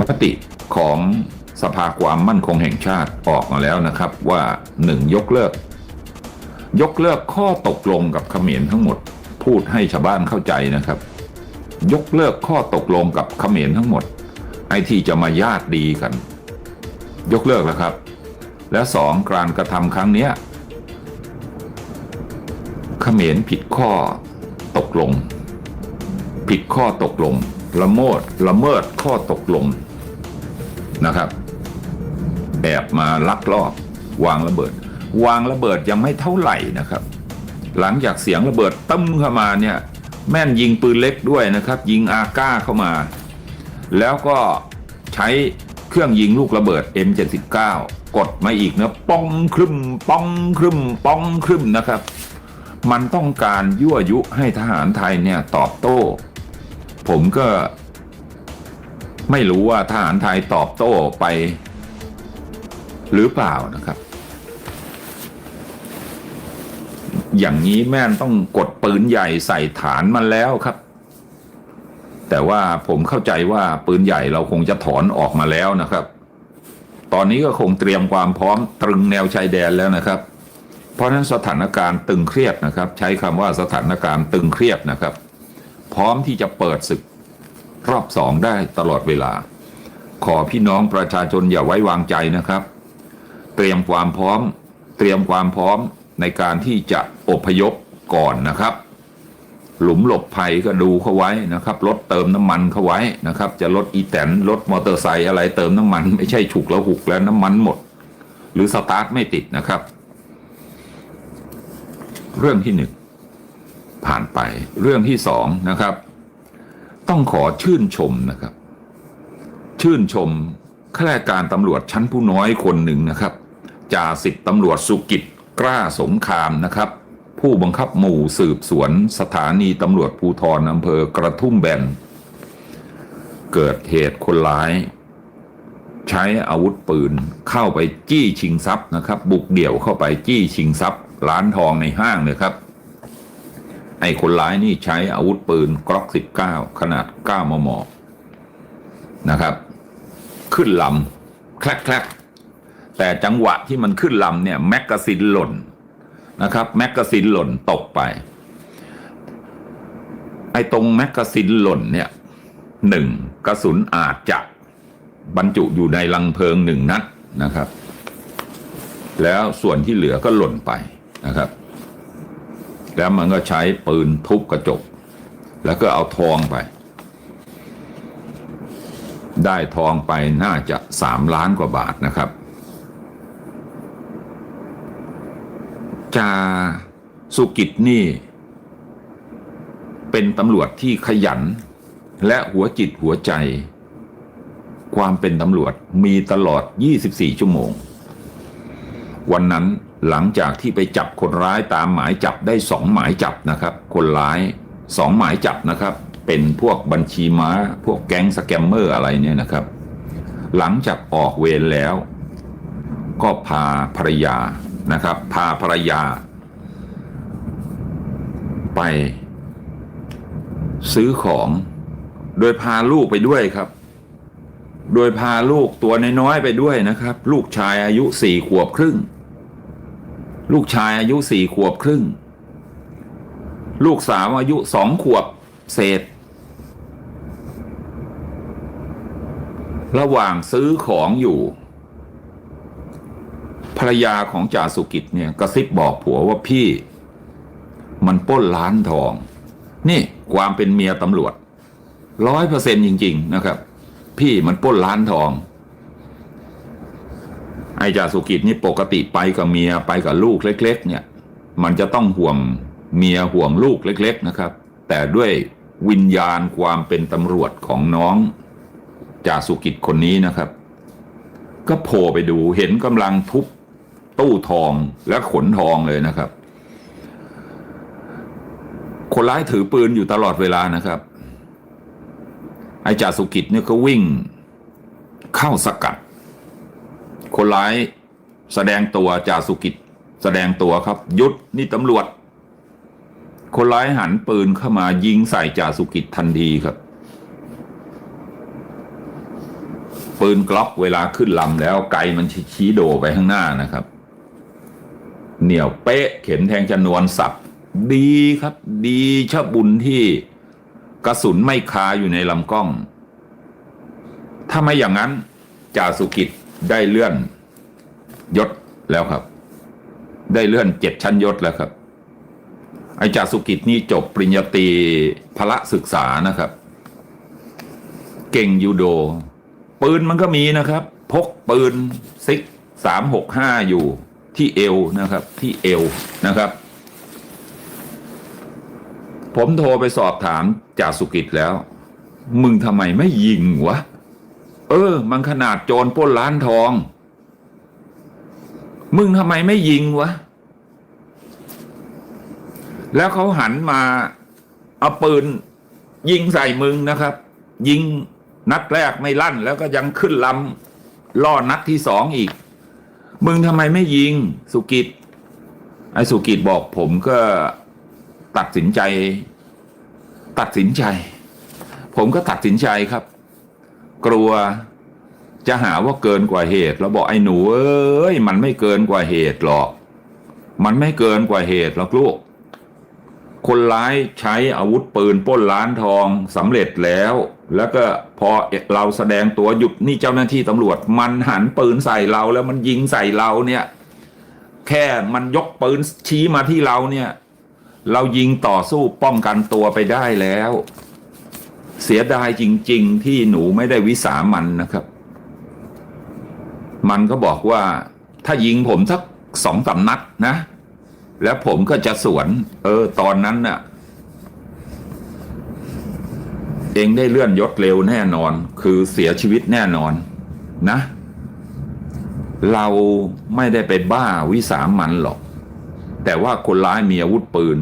มติของสภาความมั่นคงแห่งชาติออกมาแล้วนะครับว่าหนึ่งยกเลิก ยกเลิกข้อตกลงกับเขมรทั้งหมด พูดให้ชาวบ้านเข้าใจนะครับ ยกเลิกข้อตกลงกับเขมรทั้งหมด ไอ้ที่จะมาญาติดีกัน ยกเลิกแล้วครับ และสองการกระทำครั้งเนี้ยเขมรผิดข้อตกลง ผิดข้อตกลง ละเมิดละเมิดข้อตกลง นะครับ แอบมาลักลอบวางระเบิด วางระเบิดยังไม่เท่าไหร่นะครับ หลังจากเสียงระเบิดตึ้มเข้ามาเนี่ยแม่นยิงปืนเล็กด้วยนะครับ ยิงอาก้าเข้ามา แล้วก็ใช้เครื่องยิงลูกระเบิด M79 กดมาอีกนะป้องครึมป้องครึมป้องครึมนะครับ มันต้องการยั่วยุให้ทหารไทยเนี่ยตอบโต้ ผมก็ ไม่รู้ว่าทหารไทยตอบโต้ไป หรือเปล่านะครับ อย่างนี้แม่นต้องกดปืนใหญ่ใส่ฐานมันแล้วครับ แต่ว่าผมเข้าใจว่าปืนใหญ่เราคงจะถอนออกมาแล้วนะครับ ตอนนี้ก็คงเตรียมความพร้อมตรึงแนวชายแดนแล้วนะครับ เพราะฉะนั้นสถานการณ์ตึงเครียดนะครับ ใช้คำว่าสถานการณ์ตึงเครียดนะครับ พร้อมที่จะเปิดศึก รอบสองได้ตลอดเวลา ขอพี่น้องประชาชนอย่าไว้วางใจนะครับ เตรียมความพร้อม เตรียมความพร้อมในการที่จะอพยพก่อนนะครับ หลุมหลบภัยก็ดูเข้าไว้นะครับรถเติมน้ำมันเข้าไว้นะครับ จะรถอีแตนรถมอเตอร์ไซค์อะไรเติมน้ำมัน ไม่ใช่ฉุกแล้วหุกแล้วน้ำมันหมด หรือสตาร์ทไม่ติดนะครับ เรื่องที่หนึ่งผ่านไปเรื่องที่สองนะครับ ต้องขอชื่นชมนะครับ ชื่นชมข้าราชการตำรวจชั้นผู้น้อยคนหนึ่งนะครับจ่าสิบตำรวจสุกิจกล้าสงครามนะครับ ผู้บังคับหมู่สืบสวนสถานีตำรวจภูธรอำเภอกระทุ่มแบนเกิดเหตุคนร้าย ใช้อาวุธปืนเข้าไปจี้ชิงทรัพย์นะครับ บุกเดี่ยวเข้าไปจี้ชิงทรัพย์ ร้านทองในห้างเลยครับ ไอ้คนร้ายนี่ใช้อาวุธปืนกล็อก19ขนาด9มมนะครับ ขึ้นลำแคลกแคลกแต่จังหวะที่มันขึ้นลำเนี่ยแมกกาซินหล่นนะครับแมกกาซินหล่นตกไป ไอ้ตรงแมกกาซินหล่นเนี่ยหนึ่งกระสุนอาจจะบรรจุอยู่ในลังเพลิงหนึ่งนัดนะครับ แล้วส่วนที่เหลือก็หล่นไปนะครับ แล้วมันก็ใช้ปืนทุบกระจก แล้วก็เอาทองไป ได้ทองไปน่าจะสามล้านกว่าบาทนะครับ จาสุกิจนี่ เป็นตำรวจที่ขยัน และหัวจิตหัวใจ ความเป็นตำรวจมีตลอด 24 ชั่วโมง วันนั้น หลังจากที่ไปจับคนร้ายตามหมายจับได้สองหมายจับนะครับ คนร้ายสองหมายจับนะครับ เป็นพวกบัญชีม้า พวกแก๊งสแกมเมอร์อะไรเนี่ยนะครับ หลังจากออกเวรแล้ว ก็พาภรรยานะครับ พาภรรยา ไป ซื้อของ โดยพาลูกไปด้วยครับโดยพาลูกตัวน้อยๆไปด้วยนะครับ ลูกชายอายุสี่ขวบครึ่ง ลูกชายอายุสี่ขวบครึ่ง ลูกสาวอายุสองขวบเศษ ระหว่างซื้อของอยู่ ภรรยาของจ่าสุกิจเนี่ยกระซิบบอกผัวว่าพี่ มันป้นร้านทอง นี่ความเป็นเมียตำรวจร้อยเปอร์เซ็นจริง ๆ นะครับ พี่มันป้นร้านทอง ไอ้จ่าสุกิจนี่ปกติไปกับเมียไปกับลูกเล็ก ๆ เนี่ย มันจะต้องห่วงเมียห่วงลูกเล็ก ๆ นะครับ แต่ด้วยวิญญาณความเป็นตำรวจของน้องจ่าสุกิจคนนี้นะครับ ก็โผล่ไปดูเห็นกำลังทุบตู้ทองและขนทองเลยนะครับ คนร้ายถือปืนอยู่ตลอดเวลานะครับ ไอ้จ่าสุกิจเนี่ยก็วิ่งเข้าสกัด คนร้ายแสดงตัวจ่าสุกิจแสดงตัวครับ ยุดนี่ตำรวจ คนร้ายหันปืนเข้ามายิงใส่จ่าสุกิจทันทีครับ ปืนกล็อกเวลาขึ้นลำแล้วไกมันชี้โดไปข้างหน้านะครับ เหนียวเป๊ะเข็มแทงชนวนสับดีครับ ดีชะบุญที่กระสุนไม่คาอยู่ในลำกล้อง ถ้าไม่อย่างนั้นจ่าสุกิจ ได้เลื่อนยศแล้วครับ ได้เลื่อนเจ็ดชั้นยศแล้วครับ ไอจ่าสุกิจนี่จบปริญญาตรีพละศึกษานะครับ เก่งยูโด ปืนมันก็มีนะครับ พกปืนซิกสามหกห้าอยู่ที่เอวนะครับ ที่เอวนะครับ ผมโทรไปสอบถามจ่าสุกิจแล้ว มึงทำไมไม่ยิงวะ เออ มันขนาดโจรปล้นร้านทอง มึงทำไมไม่ยิงวะ แล้วเขาหันมาเอาปืน ยิงใส่มึงนะครับ ยิงนัดแรกไม่ลั่น แล้วก็ยังขึ้นลำล่อนัดที่สองอีก มึงทำไมไม่ยิง สุกิจไอ้สุกิจบอกผมก็ตัดสินใจ ตัดสินใจ ผมก็ตัดสินใจครับ กลัว จะหาว่าเกินกว่าเหตุแล้วบอกไอ้หนูเอ้ยมันไม่เกินกว่าเหตุหรอก มันไม่เกินกว่าเหตุหรอกลูก คนร้ายใช้อาวุธปืนป้นร้านทองสำเร็จแล้ว แล้วก็พอเราแสดงตัวหยุดนี่เจ้าหน้าที่ตำรวจ มันหันปืนใส่เราแล้วมันยิงใส่เราเนี่ย แค่มันยกปืนชี้มาที่เราเนี่ย เรายิงต่อสู้ป้องกันตัวไปได้แล้ว เสียดายจริง ๆ ที่หนูไม่ได้วิสามันนะครับ มันก็บอกว่า ถ้ายิงผมสักสองสานัดนะ แล้วผมก็จะสวน เออ ตอนนั้นน่ะ เองได้เลื่อนยศเร็วแน่นอน คือเสียชีวิตแน่นอน นะ เราไม่ได้ไปบ้าวิสามันหรอก แต่ว่าคนร้ายมีอาวุธปืน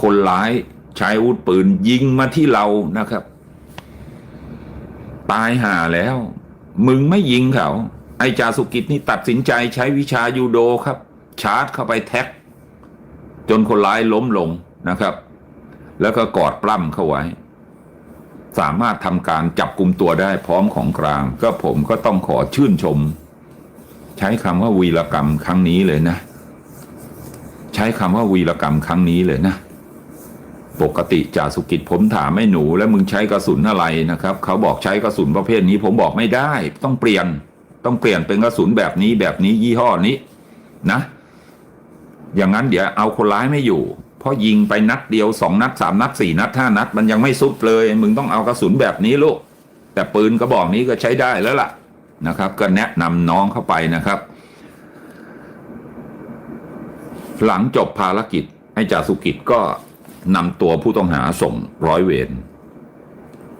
คนร้ายใช้อาวุธปืนยิงมาที่เรานะครับ ตายห่าแล้ว มึงไม่ยิงเขา ไอ้จาสุกิจนี่ตัดสินใจใช้วิชายูโดครับ ชาร์จเข้าไปแท็ก จนคนร้ายล้มลงนะครับ แล้วก็กอดปล้ำเข้าไว้ สามารถทำการจับกลุ่มตัวได้พร้อมของกลาง ก็ผมก็ต้องขอชื่นชม ใช้คำว่าวีรกรรมครั้งนี้เลยนะ ใช้คำว่าวีรกรรมครั้งนี้เลยนะ ปกติจ่าสุกิจผมถามไม่หนู แล้วมึงใช้กระสุนอะไรนะครับ เขาบอกใช้กระสุนประเภทนี้ผมบอกไม่ได้ ต้องเปลี่ยนต้องเปลี่ยนเป็นกระสุนแบบนี้แบบนี้ยี่ห้อนี้นะ อย่างนั้นเดี๋ยวเอาคนร้ายไม่อยู่ เพราะยิงไปนัดเดียวสองนัดสามนัดสี่นัดห้านัด มันยังไม่ซุดเลย มึงต้องเอากระสุนแบบนี้ลูกแต่ปืนกระบอกนี้ก็ใช้ได้แล้วล่ะนะครับ ก็แนะนำน้องเข้าไปนะครับ หลังจบภารกิจไอ้จ่าสุกิจก็ นำตัวผู้ต้องหาส่งร้อยเวร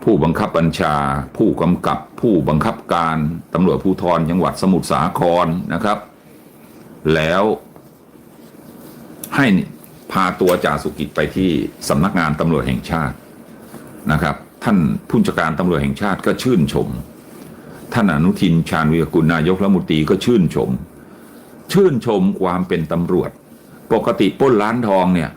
ผู้บังคับบัญชา ผู้กำกับ ผู้บังคับการตำรวจภูธรจังหวัดสมุทรสาครนะครับ แล้วให้พาตัวจ่าสุกิจไปที่สำนักงานตำรวจแห่งชาตินะครับ ท่านผู้จัดการตำรวจแห่งชาติก็ชื่นชม ท่านอนุทินชาญวีรกุลนายกรัฐมนตรีก็ชื่นชม ชื่นชมความเป็นตำรวจ ปกติปล้นร้านทองเนี่ย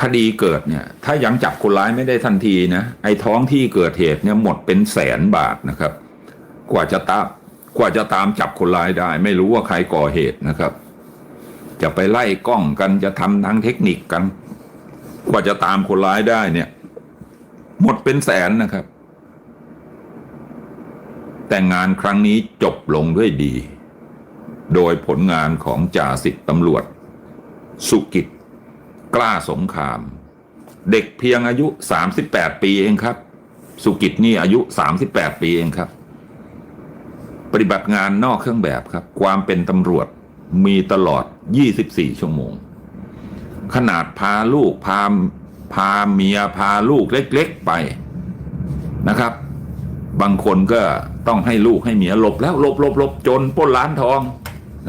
คดีเกิดเนี่ย ถ้ายังจับคนร้ายไม่ได้ทันทีนะไอ้ท้องที่เกิดเหตุเนี่ยหมดเป็นแสนบาทนะครับ กว่าจะตามกว่าจะตามจับคนร้ายได้ ไม่รู้ว่าใครก่อเหตุนะครับ จะไปไล่กล้องกันจะทำทางเทคนิคกัน กว่าจะตามคนร้ายได้เนี่ย หมดเป็นแสนนะครับ แต่งานครั้งนี้จบลงด้วยดี โดยผลงานของจ่าสิบตำรวจ สุกิจ กล้าสงคราม เด็กเพียงอายุ 38 ปีเองครับ สุกิจนี่อายุ 38 ปีเองครับ ปฏิบัติงานนอกเครื่องแบบครับ ความเป็นตำรวจมีตลอด 24 ชั่วโมง ขนาดพาลูกพาพาเมียพาลูกเล็ก ๆไปนะครับ บางคนก็ต้องให้ลูกให้เมียหลบแล้วหลบหลบหลบจนป้นร้านทอง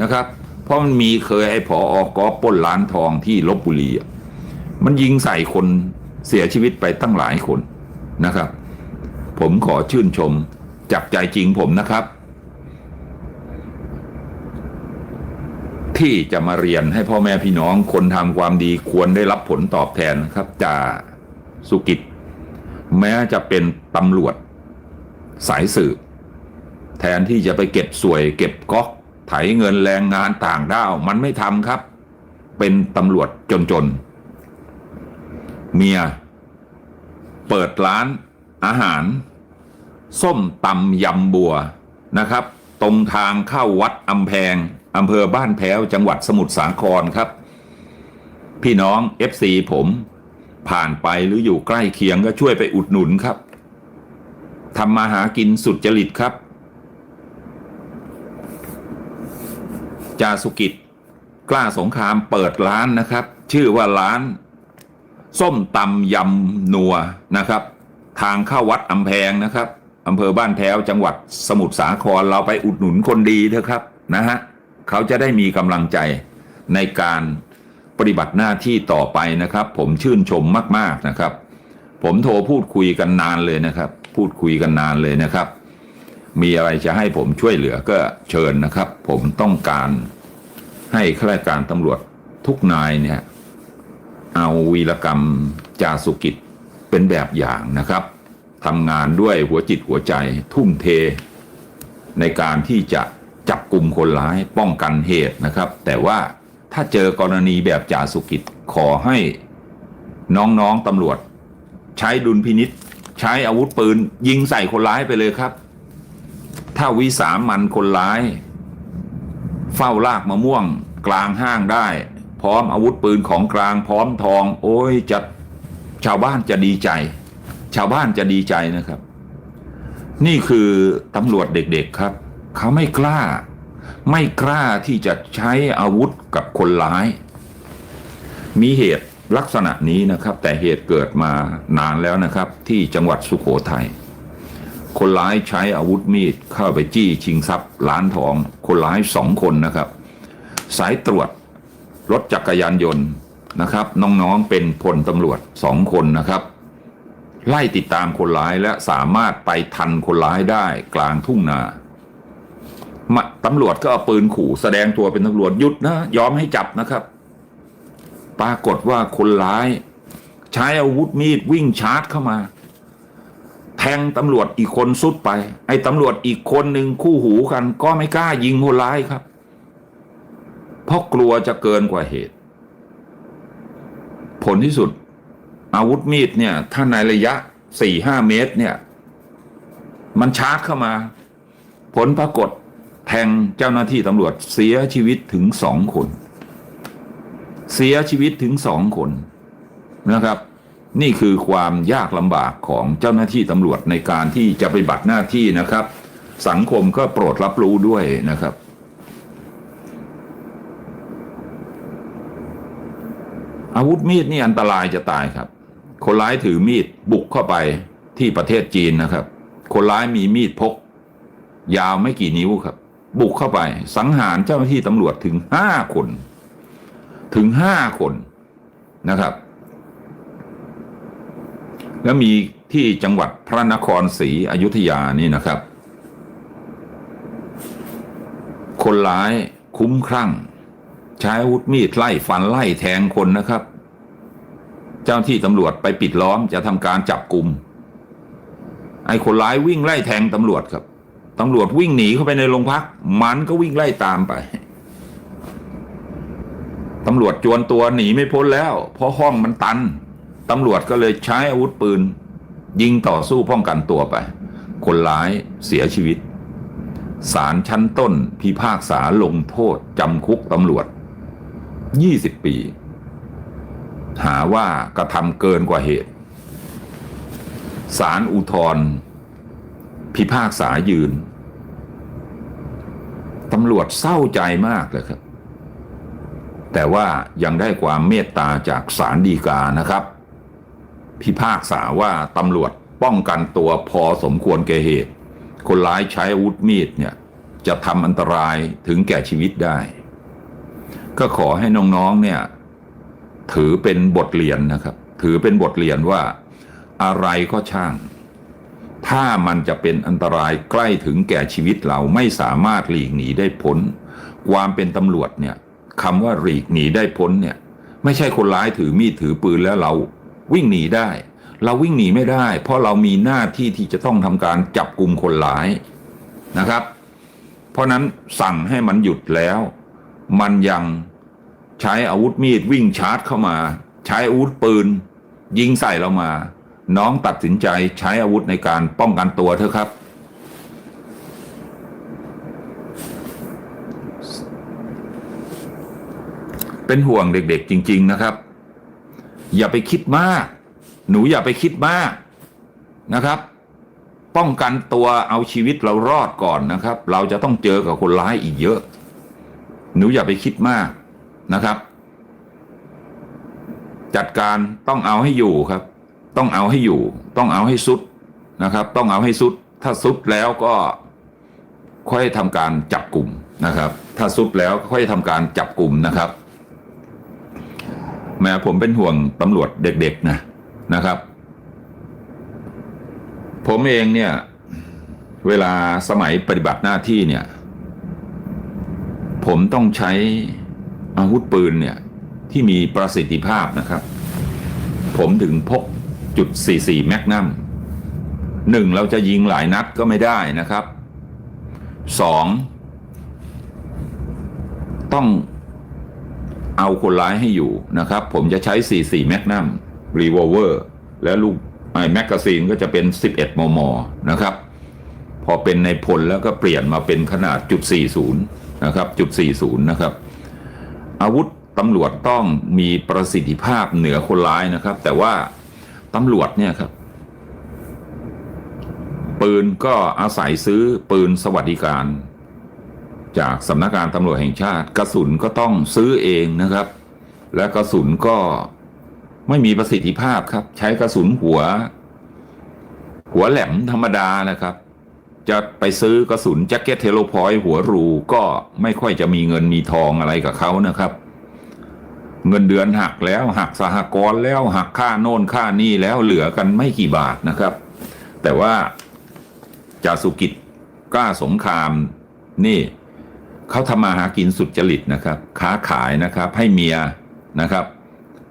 นะครับ เพราะมันมีเคยไอ้ผออกอป้นร้านทองที่ลบบุรีอะ มันยิงใส่คนเสียชีวิตไปตั้งหลายคนนะครับ ผมขอชื่นชมจากใจจริงผมนะครับ ที่จะมาเรียนให้พ่อแม่พี่น้องคนทำความดีควรได้รับผลตอบแทนครับจ่าสุกิจ แม้จะเป็นตำรวจสายสืบ แทนที่จะไปเก็บสวยเก็บก๊อกไถเงินแรงงานต่างด้าว มันไม่ทำครับ เป็นตำรวจจนๆ เมีย เปิดร้านอาหาร ส้มตำยำบัวนะครับ ตรงทางเข้าวัดอำแพงอำเภอบ้านแพ้วจังหวัดสมุทรสาครครับ พี่น้อง FC ผม ผ่านไปหรืออยู่ใกล้เคียงก็ช่วยไปอุดหนุนครับทำมาหากินสุดจริตครับ จาสุกิจกล้าสงครามเปิดร้านนะครับ ชื่อว่าร้าน ส้มตำยำนัวนะครับ ทางเข้าวัดอำแพงนะครับอำเภอบ้านแพ้วจังหวัดสมุทรสาครเราไปอุดหนุนคนดีเถอะครับนะฮะเขาจะได้มีกำลังใจในการปฏิบัติหน้าที่ต่อไปนะครับ ผมชื่นชมมาก ๆนะครับ ผมโทรพูดคุยกันนานเลยนะครับ พูดคุยกันนานเลยนะครับ มีอะไรจะให้ผมช่วยเหลือก็เชิญนะครับ ผมต้องการให้ข้าราชการตำรวจทุกนายเนี่ย เอาวีรกรรมจาสุกิจเป็นแบบอย่างนะครับทำงานด้วยหัวจิตหัวใจทุ่มเท ในการที่จะจับกลุ่มคนร้ายป้องกันเหตุนะครับ แต่ว่าถ้าเจอกรณีแบบจ่าสุกิจขอให้น้องๆตำรวจ ใช้ดุลพินิษใช้อาวุธปืน ยิงใส่คนร้ายไปเลยครับ ถ้าวิสามันคนร้าย เฝ้าลากมะม่วงกลางห้างได้ พร้อมอาวุธปืนของกลางพร้อมทอง โอ้ยจะชาวบ้านจะดีใจ ชาวบ้านจะดีใจนะครับ นี่คือตำรวจเด็กๆครับ เขาไม่กล้า ไม่กล้าที่จะใช้อาวุธกับคนร้าย มีเหตุลักษณะนี้นะครับ แต่เหตุเกิดมานานแล้วนะครับ ที่จังหวัดสุโขทัยคนร้ายใช้อาวุธมีดเข้าไปจี้ชิงทรัพย์ร้านทอง คนร้ายสองคนนะครับ สายตรวจ รถจักรยานยนต์นะครับ น้องๆเป็นพลตำรวจสองคนนะครับ ไล่ติดตามคนร้ายและสามารถไปทันคนร้ายได้กลางทุ่งนาตำรวจก็เอาปืนขู่แสดงตัวเป็นตำรวจหยุดนะยอมให้จับนะครับ ปรากฏว่าคนร้าย ใช้อาวุธมีดวิ่งชาร์จเข้ามา แทงตำรวจอีกคนสุดไป ไอ้ตำรวจอีกคนหนึ่งคู่หูกัน ก็ไม่กล้ายิงคนร้ายครับ เพราะกลัวจะเกินกว่าเหตุ ผลที่สุด อาวุธมีดเนี่ยถ้าในระยะสี่ห้าเมตรเนี่ย มันชาร์จเข้ามา ผลปรากฏแทงเจ้าหน้าที่ตำรวจเสียชีวิตถึงสองคน เสียชีวิตถึงสองคนนะครับ นี่คือความยากลำบากของเจ้าหน้าที่ตำรวจในการที่จะไปบัติหน้าที่นะครับ สังคมก็โปรดรับรู้ด้วยนะครับ อาวุธมีดนี่อันตรายจะตายครับ คนร้ายถือมีดบุกเข้าไปที่ประเทศจีนนะครับ คนร้ายมีมีดพก ยาวไม่กี่นิ้วครับ บุกเข้าไป สังหารเจ้าหน้าที่ตำรวจถึงห้าคน ถึงห้าคนนะครับ แล้วมีที่จังหวัดพระนครศรีอยุธยานี่นะครับ คนร้ายคุ้มครั่ง ใช้อาวุธมีดไล่ฟันไล่แทงคนนะครับ เจ้าที่ตำรวจไปปิดล้อมจะทำการจับกลุ่มไอ้คนร้ายวิ่งไล่แทงตำรวจครับตำรวจวิ่งหนีเข้าไปในโรงพัก มันก็วิ่งไล่ตามไปตำรวจจวนตัวหนีไม่พ้นแล้ว เพราะห้องมันตันตำรวจก็เลยใช้อาวุธปืน ยิงต่อสู้ป้องกันตัวไป คนร้ายเสียชีวิตศาลชั้นต้นพิพากษาลงโทษจำคุกตำรวจ 20 ปี หาว่ากระทำเกินกว่าเหตุศาลอุทธรพิพากษายืนตำรวจเศร้าใจมากเลยครับ แต่ว่ายังได้ความเมตตาจากศาลฎีกานะครับ พิพากษาว่าตำรวจป้องกันตัวพอสมควรแก่เหตุ คนร้ายใช้อาวุธมีดเนี่ย จะทำอันตรายถึงแก่ชีวิตได้ ก็ขอให้น้องๆเนี่ยถือเป็นบทเรียนนะครับ ถือเป็นบทเรียนว่าอะไรก็ช่าง ถ้ามันจะเป็นอันตรายใกล้ถึงแก่ชีวิตเราไม่สามารถหลีกหนีได้พ้น ความเป็นตำรวจเนี่ยคำว่าหลีกหนีได้พ้นเนี่ย ไม่ใช่คนร้ายถือมีดถือปืนแล้วเราวิ่งหนีได้ เราวิ่งหนีไม่ได้ เพราะเรามีหน้าที่ที่จะต้องทำการจับกลุ่มคนร้ายนะครับ เพราะนั้นสั่งให้มันหยุดแล้ว มันยังใช้อาวุธมีดวิ่งชาร์จเข้ามา ใช้อาวุธปืน ยิงใส่เรามา น้องตัดสินใจใช้อาวุธในการป้องกันตัวเถอะครับ เป็นห่วงเด็กๆจริง ๆนะครับ อย่าไปคิดมาก หนูอย่าไปคิดมากนะครับ ป้องกันตัวเอาชีวิตเรารอดก่อนนะครับ เราจะต้องเจอกับคนร้ายอีกเยอะ หนูอย่าไปคิดมากนะครับ จัดการต้องเอาให้อยู่ครับ ต้องเอาให้อยู่ ต้องเอาให้สุดนะครับ ต้องเอาให้สุด ถ้าสุดแล้วก็ค่อยทำการจับกลุ่มนะครับ ถ้าสุดแล้วค่อยทำการจับกลุ่มนะครับแม้ผมเป็นห่วงตำรวจเด็ก ๆ นะนะครับ ผมเองเนี่ย เวลาสมัยปฏิบัติหน้าที่เนี่ย ผมต้องใช้อาวุธปืนเนี่ย ที่มีประสิทธิภาพนะครับ ผมถึงพกจุด 44 แมกนัมหนึ่งเราจะยิงหลายนัดก็ไม่ได้นะครับสองต้องเอาคนร้ายให้อยู่นะครับ ผมจะใช้ 44 แมกนัมรีวอลเวอร์และลูกไอ้แมกกาซีนก็จะเป็น 11 มม นะครับ พอเป็นในพลแล้วก็เปลี่ยนมาเป็นขนาดจุด40 นะครับจุด 40 นะครับ อาวุธตำรวจต้องมีประสิทธิภาพเหนือคนร้ายนะครับ แต่ว่าตำรวจเนี่ยครับ ปืนก็อาศัยซื้อปืนสวัสดิการ จากสำนักงานตำรวจแห่งชาติ กระสุนก็ต้องซื้อเองนะครับ และกระสุนก็ไม่มีประสิทธิภาพครับ ใช้กระสุนหัว หัวแหลมธรรมดานะครับ จะไปซื้อกระสุนแจ็คเก็ตเทโลพอยต์หัวรูก็ไม่ค่อยจะมีเงินมีทองอะไรกับเขานะครับ เงินเดือนหักแล้วหักสหกรณ์แล้วหักค่าโน่นค่านี่แล้วเหลือกันไม่กี่บาทนะครับ แต่ว่าจาสุกิจกล้าสงครามนี่เขาทำมาหากินสุดจริตนะครับ ค้าขายนะครับให้เมียนะครับ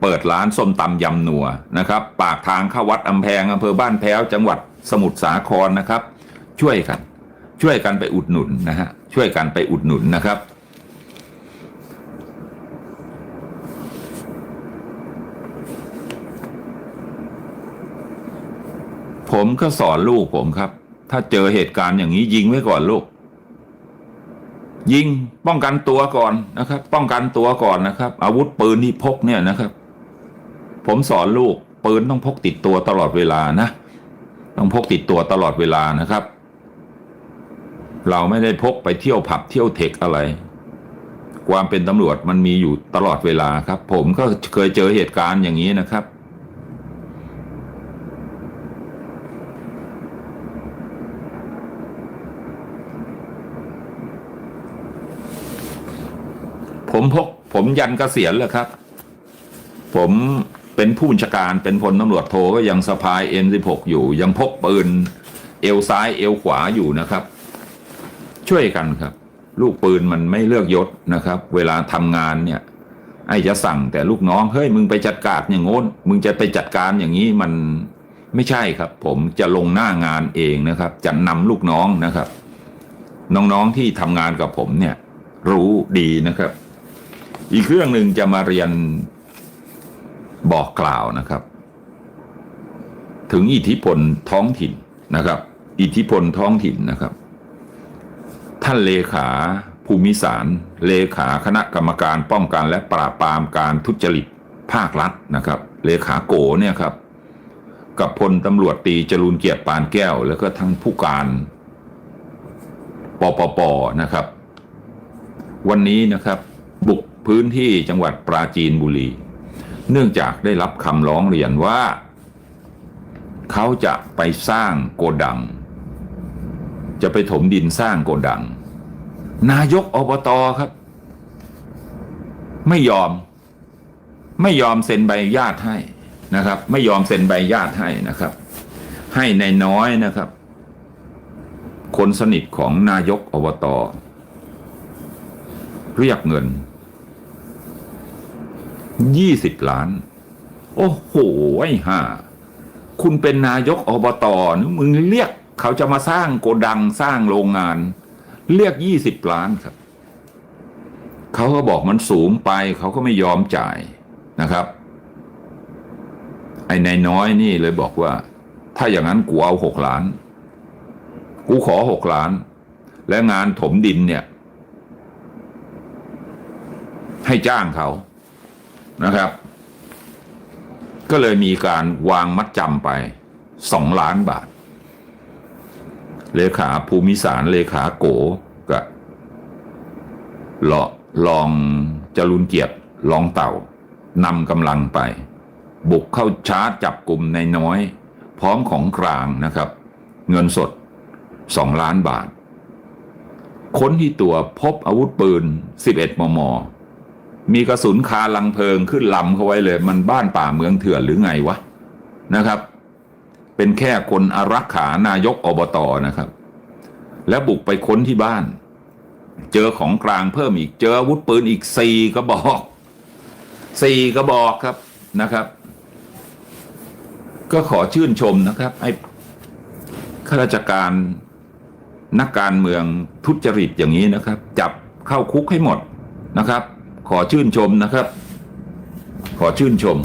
เปิดร้านส้มตำยำนัวนะครับ ปากทางเข้าวัดอำแพงอำเภอบ้านแพ้วจังหวัดสมุทรสาครนะครับ ช่วยกัน ช่วยกันไปอุดหนุนนะฮะช่วยกันไปอุดหนุนนะครับ ผมก็สอนลูกผมครับ ถ้าเจอเหตุการณ์อย่างนี้ยิงไว้ก่อนลูก ยิงป้องกันตัวก่อนนะครับ ป้องกันตัวก่อนนะครับ อาวุธปืนที่พกเนี่ยนะครับ ผมสอนลูกปืนต้องพกติดตัวตลอดเวลานะ ต้องพกติดตัวตลอดเวลานะครับ เราไม่ได้พกไปเที่ยวผับเที่ยวเทคอะไร ความเป็นตำรวจมันมีอยู่ตลอดเวลาครับ ผมก็เคยเจอเหตุการณ์อย่างนี้นะครับ ผมพกผมยันเกษียณแล้วครับ ผมเป็นผู้บัญชาการเป็นพลตำรวจโทก็ยังสะพาย M16 อยู่ ยังพกปืนเอวซ้ายเอวขวาอยู่นะครับ ช่วยกันครับ ลูกปืนมันไม่เลือกยศนะครับ เวลาทำงานเนี่ยไอ้จะสั่งแต่ลูกน้องเฮ้ยมึงไปจัดการอย่างโน้นมึงจะไปจัดการอย่างนี้มันไม่ใช่ครับ ผมจะลงหน้างานเองนะครับ จะนำลูกน้องนะครับ น้องๆที่ทำงานกับผมเนี่ย รู้ดีนะครับ อีกเรื่องหนึ่งจะมาเรียนบอกกล่าวนะครับ ถึงอิทธิพลท้องถิ่นนะครับ อิทธิพลท้องถิ่นนะครับ ท่านเลขาภูมิสาร เลขาคณะกรรมการป้องกันและปราบปรามการทุจริตภาครัฐนะครับ เลขาโกเนี่ยครับ กับพลตำรวจตีจรูนเกียรติปานแก้ว แล้วก็ทั้งผู้การปปปนะครับ วันนี้นะครับ บุกพื้นที่จังหวัดปราจีนบุรี เนื่องจากได้รับคำร้องเรียนว่า เขาจะไปสร้างโกดัง จะไปถมดินสร้างโกดัง นายกอบตครับ ไม่ยอม ไม่ยอมเซ็นใบญาตให้นะครับ ไม่ยอมเซ็นใบญาตให้นะครับ ให้ในน้อยนะครับ คนสนิทของนายกอบตเรียกเงินยี่สิบล้าน โอ้โหไอ้ห่า คุณเป็นนายกอบตนะมึงเรียก เขาจะมาสร้างโกดังสร้างโรงงาน เรียกยี่สิบล้านครับ เขาก็บอกมันสูงไปเขาก็ไม่ยอมจ่ายนะครับ ไอ้นายน้อยนี่เลยบอกว่า ถ้าอย่างนั้นกูเอาหกล้าน กูขอหกล้าน และงานถมดินเนี่ย ให้จ้างเขานะครับ ก็เลยมีการวางมัดจำไปสองล้านบาท เลขาภูมิสารเลขาโกกับลอลองจรุนเกียรติลองเต่านำกำลังไป บุกเข้าชาร์จจับกลุ่มในน้อย พร้อมของกลางนะครับ เงินสดสองล้านบาท ค้นที่ตัวพบอาวุธปืน 11 มม มีกระสุนคาลังเพลิงขึ้นลำเข้าไว้เลย มันบ้านป่าเมืองเถื่อนหรือไงวะนะครับ เป็นแค่คนอารักขานายกอบตนะครับ แล้วบุกไปค้นที่บ้าน เจอของกลางเพิ่มอีกเจออาวุธปืนอีกสี่กระบอกสี่กระบอกครับนะครับ ก็ขอชื่นชมนะครับไอ้ข้าราชการนักการเมืองทุจริตอย่างนี้นะครับ จับเข้าคุกให้หมดนะครับ ขอชื่นชมนะครับ ขอชื่นชม